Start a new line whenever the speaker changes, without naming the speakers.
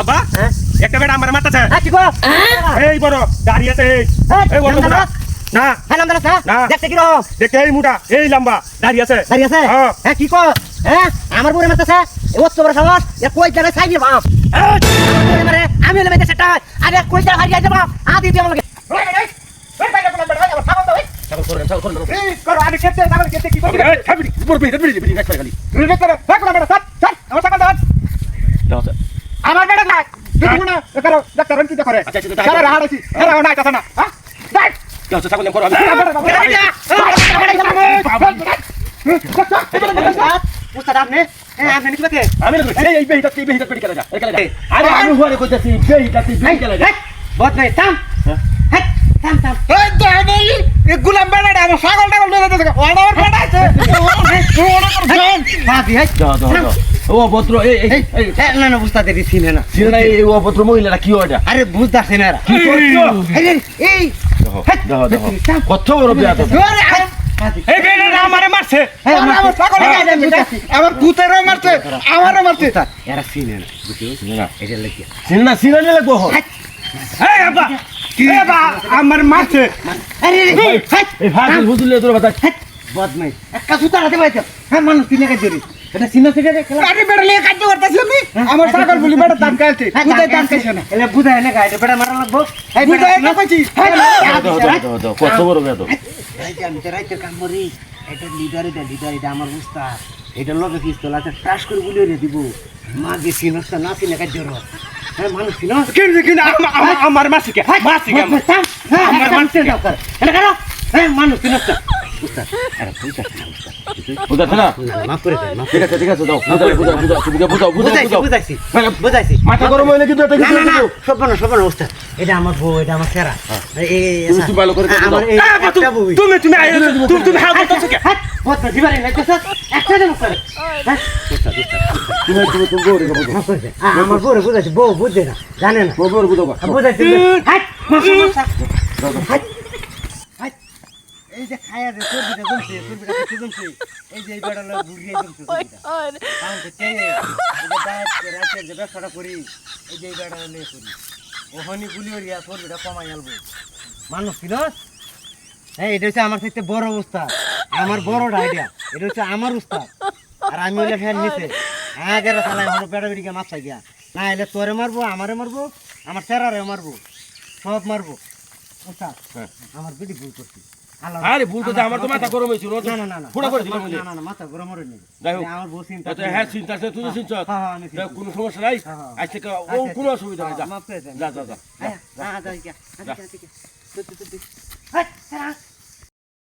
আব্বা
হ্যাঁ?
একটা বেটা আমার মারতেছে
হ্যাঁ কি গো
এই বড় দাঁড়িয়ে আছে এই।
হ্যাঁ,
এই বড়। না।
হ্যাঁ নাম
না।
দেখতে কি রকম?
দেখতে এই মোটা এই লম্বা দাঁড়িয়ে আছে।
দাঁড়িয়ে আছে?
হ্যাঁ।
কি কর? হ্যাঁ আমার বউরে মারতেছে? অত বড় সাহস? এ কই জায়গায় সাইডে বাপ? আমি হলে মেয়েছে সেটা আরে কই জায়গায় হারিয়ে যাব আদি দিয়ে আমাকে।
এই করো আমি খেতে আমার খেতে কি করবি? এই খাবি বড় বিড়ি বিড়ি বিড়ি গাছ খালি বিড়ি করে থাক না বেটা থাক থাক আমার টাকা দাও আমার বেটা থাক তুই না করো ডাক্তার কি করে। সারা রাহাড় আছি সারা না কথা না হ্যাঁ? দেখ!
উস্তাদ আপনি? আপনি কি? বাকে
আমি
হ্যাঁ।
গুলাম আমার ছাগল টাগল
হ্যাঁ
ও পত্র এই এই এই
না না এটি চিনে না
এই মহিলাটা কি ওটা
আরে বুঝতাছে না
কি করছ?
এই এই
দাও দাও কত বড় বিয়া তো
এই বেটা আমারে মারছে।
হ্যাঁ,
আমার
মারছে। হ্যাঁ,
মারছে আমার মারছে মারছে।
এরা চিনে না এটা
এই আব্বা কি? আব্বা আমার মারছে।
আরে হ্যাঁ।
এই ভাই বুঝলে তোর কথা
বদমাই একটা সুতা হাতে পাইছো হ্যাঁ মানুষ তিনে কাজ জরি এটা সিনা থেকে খেলা
আরে বেটা লিয়ে কাজ করতেছি আমি আমার ছাগল বলি বেটা দাম খাইছে বুঝাই দাম খাইছে না
এলে বুঝায় না গাইডে বেটা মারা লাগবো এই বেটা
না কইছি
দাও দাও দাও দাও কত বড় বিয়া
রাইতে আমি তো রাইতে কাম করি এটা লিডার এটা লিডার এটা আমার উস্তা এটা লগে পিস্তল আছে টাস করে গুলিয়ে রে দিব মা গেছি নষ্ট না সিনে কাজ জর হ্যাঁ মানুষ ছিল
কিন্তু কিন্তু আমা- আমা- আমার মারছে কে আমার?
হ্যাঁ দাও কর এটা করো হ্যাঁ মানুষ ছিল উস্তাদ আরে বুঝা উস্তাদ
বুঝাছ না
মাফ করে দেন মাফ
ঠিক আছে ঠিক আছে দাও বুঝাও বুঝাও বুঝাও বুঝাও বুঝাও
বুঝাইছি বুঝাইছি
হ্যাঁ,
বুঝাইছি।
মাথা গরম হইলে কিন্তু এটা
না না না সব না সব না উস্তাদ এটা আমার বউ এটা আমার সেরা এই এই
তুমি ভালো করে
আমার
দাও।
এই
আ, আব্বা,
একটা বউ।
তুমি- তুমি তুমি তুমি তুমি হাল করতেছো কে?
হ্যাঁ বহুত দিবারে না তো স্যার একটা দেবো স্যার হ্যাঁ। উস্তাদ
তুমি তুমি তুমি বড়
মাফ করে দেন। আমার বউ বুঝাইছি। বউ বুঝছে না জানে না। বুঝাইছি হাই মাফ মাফ এই যে খায়া দে তোর বিটা জমছে তোর বিটা কিছু জমছে এই যে এই বেড়া লোক বুড়িয়ে জমছে তোর বিটা কারণ তো চাই এই যে ডায়েট রাতে যে ব্যবসাটা করি এই যে এই বেড়া নিয়ে করি গুলি ওরিয়া তোর বিটা কমাই আলবো। মানুষ ছিল হ্যাঁ এটা হচ্ছে আমার থেকে বড় অবস্থা। আমার বড় আইডিয়া এটা হচ্ছে আমার উস্তাদ। আর আমি হইলে ফ্যান নিচে। হ্যাঁ গেলে সালাই আমার বেড়া বেড়িকে মাছ গিয়া। না এলে তোরে মারবো আমারে মারবো আমার চেরারে মারবো সব মারবো। উস্তাদ আমার বিটি ভুল করছি।
আরে ভুল আমার তো মাথা গরম হয়েছিল
না না না না
করে দিলাম
না না মাথা গরম হয়ে
যাই হোক।
আমার বউ চিন্তা
আচ্ছা হ্যাঁ চিন্তা আছে তুই চিন্তা
হ্যাঁ হ্যাঁ আমি
কোনো সমস্যা নাই।
হ্যাঁ, হ্যাঁ।
আজ থেকে ও কোনো অসুবিধা নাই যা
যা যা। যা।
যা যা যা
যা হ্যাঁ।